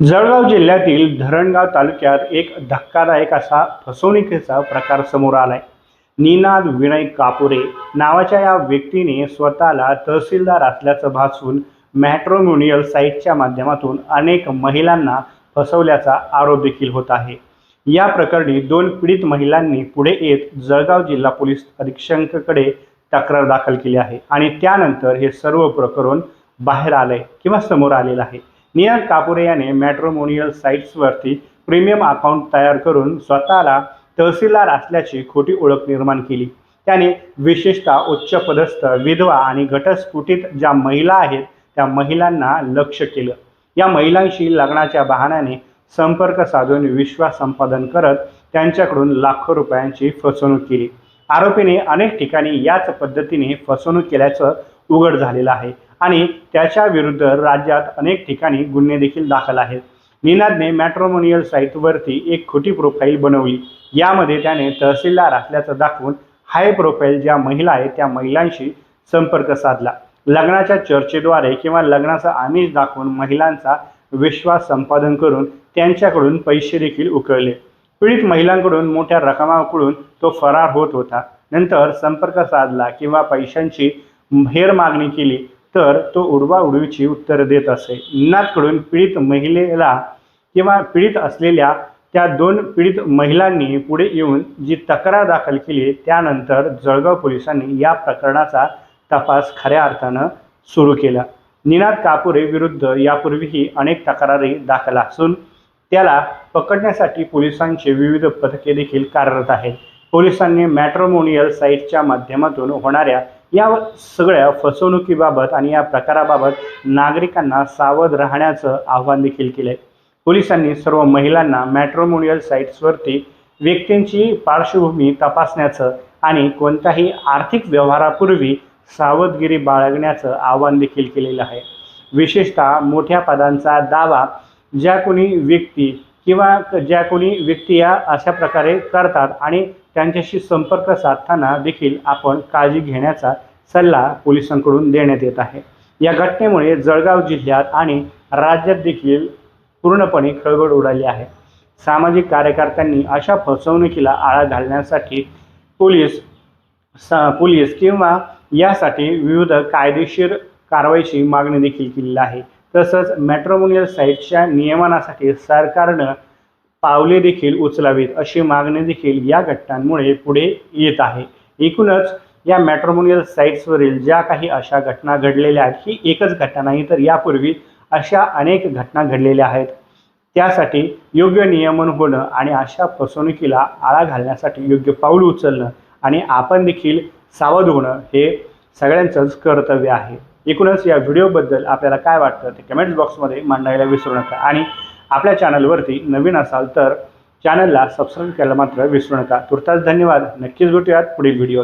जळगाव जिल्ह्यातील धरणगाव तालुक्यात एक धक्कादायक असा फसवणुकीचा प्रकार समोर आलाय. निनाद विनय कापुरे नावाच्या या व्यक्तीने स्वतःला तहसीलदार असल्याचं भासून मॅट्रोम्युनियल साईटच्या माध्यमातून अनेक महिलांना फसवल्याचा आरोप देखील होत आहे. या प्रकरणी दोन पीडित महिलांनी पुढे येत जळगाव जिल्हा पोलीस अधीक्षकांकडे तक्रार दाखल केली आहे आणि त्यानंतर हे सर्व प्रकरण बाहेर आलंय किंवा समोर आलेलं आहे. नियन कापुरे याने मॅट्रोमोनियल साईट्सवरती प्रीमियम अकाउंट तयार करून स्वतःला तहसीलदार असल्याची खोटी ओळख निर्माण केली. त्याने विशेषतः उच्चपदस्थ विधवा आणि घटस्फुटीत ज्या महिला आहेत त्या महिलांना लक्ष केलं. या महिलांशी लग्नाच्या बहाण्याने संपर्क साधून विश्वास संपादन करत त्यांच्याकडून लाखो रुपयांची फसवणूक केली. आरोपीने अनेक ठिकाणी याच पद्धतीने फसवणूक केल्याचं उघड झालेलं आहे. आणि त्याच्या विरुद्ध राज्यात अनेक ठिकाणी गुन्हे देखील दाखल आहेत. निनादने मॅट्रोमोनियल साईटवरती एक खोटी प्रोफाईल बनवली. यामध्ये त्याने तहसीलदार असल्याचं दाखवून हाय प्रोफाईल ज्या महिला आहेत त्या महिलांशी संपर्क साधला. लग्नाच्या चर्चेद्वारे किंवा लग्नाचा आमिष दाखवून महिलांचा विश्वास संपादन करून त्यांच्याकडून पैसे देखील उकळले. पीडित महिलांकडून मोठ्या रकमाकडून तो फरार होत होता. नंतर संपर्क साधला किंवा पैशांची हेर मागणी केली. तर तो उडवा उडवीची उत्तरं देत असे. निनादकडून पीडित महिलेला किंवा पीडित असलेल्या त्या दोन पीडित महिलांनी पुढे येऊन जी तक्रार दाखल केली त्यानंतर जळगाव पोलिसांनी या प्रकरणाचा तपास खऱ्या अर्थानं सुरू केला. निनाद कापुरे विरुद्ध यापूर्वीही अनेक तक्रारी दाखल असून त्याला पकडण्यासाठी पोलिसांचे विविध पथके देखील कार्यरत आहेत. पोलिसांनी मॅट्रोमोनियल साईटच्या माध्यमातून होणाऱ्या या सगळ्या फसवणुकीबाबत आणि या प्रकाराबाबत नागरिकांना सावध राहण्याचं आव्हान देखील केलं आहे पोलिसांनी सर्व महिलांना मॅट्रोमोनियल साईट्सवरती व्यक्तींची पार्श्वभूमी तपासण्याचं आणि कोणत्याही आर्थिक व्यवहारापूर्वी सावधगिरी बाळगण्याचं आव्हान देखील केलेलं आहे. विशेषतः मोठ्या पदांचा दावा ज्या कोणी व्यक्ती किंवा ज्या कोणी व्यक्ती या अशा प्रकारे करतात आणि त्यांच्याशी संपर्क साधताना देखील आपण काळजी घेण्याचा सल्ला पोलिसांकडून देण्यात येत आहे. या घटनेमुळे जळगाव जिल्ह्यात आणि राज्यात देखील पूर्णपणे खळबळ उडाली आहे. सामाजिक कार्यकर्त्यांनी अशा फसवणुकीला आळा घालण्यासाठी पोलीस स पोलीस किंवा यासाठी विविध कायदेशीर कारवाईची मागणी देखील केलेली आहे. तसंच मॅट्रोमोनियल साईटच्या नियमनासाठी सरकारनं पावले देखील उचलावीत अशी मागणी देखील या घटनांमुळे पुढे येत आहे. एकूणच या मॅट्रोमोनियल साईट्सवरील ज्या काही अशा घटना घडलेल्या आहेत ही एकच घटना नाही तर यापूर्वी अशा अनेक घटना घडलेल्या आहेत. त्यासाठी योग्य नियमन होणं आणि अशा फसवणुकीला आळा घालण्यासाठी योग्य पाऊल उचलणं आणि आपण देखील सावध होणं हे सगळ्यांचंच कर्तव्य आहे. एकूणच या व्हिडिओबद्दल आपल्याला काय वाटतं ते कमेंट्स बॉक्समध्ये मांडायला विसरू नका. आणि आपल्या चॅनलवरती नवीन असाल तर चॅनलला सबस्क्राईब करायला मात्र विसरू नका. तुर्तास धन्यवाद. नक्कीच भेटूयात पुढील व्हिडिओ